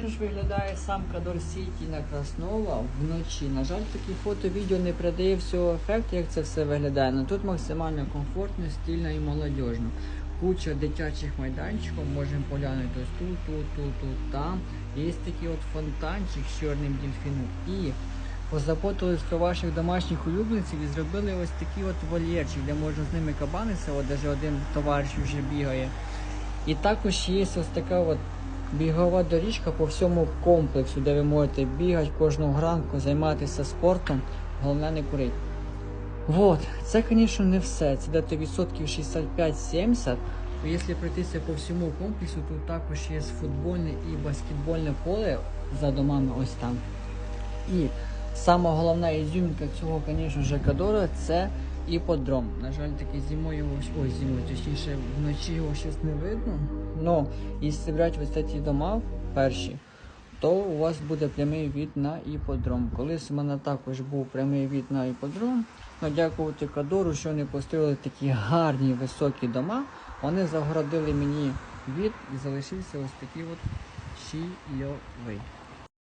так ж виглядає сам Кадор Сіті на Краснова вночі. На жаль, таке фото відео не передає всього ефекту, як це все виглядає. але тут максимально комфортно, стильно і молодіжно. Куча дитячих майданчиків, можемо поглянути ось тут, тут, тут, тут, там. Є такий от фонтанчик з чорним дельфіном. І позаботились про ваших домашніх улюбленців і зробили ось такий от вольєрчик, де можна з ними кабанитися, от навіть один товариш вже бігає. І також є ось така от бігова доріжка по всьому комплексу, де ви можете бігати кожного ранку, займатися спортом, головне не курити. Вот, це, звісно, не все. Це десь відсотків 65-70. Якщо пройтися по всьому комплексу, тут також є футбольне і баскетбольне поле за домами ось там. І сама головна ізюмінка цього, звісно ж, Кадора це іподром. На жаль, таки зимою його ось зимою, точніше вночі його щось не видно. Но якщо брати ось ці дома перші, то у вас буде прямий від на іподром. Колись у мене також був прямий від на іподром. Но дякувати Кадору, що вони построїли такі гарні високі дома. Вони загородили мені від і залишився ось такий от щільовий.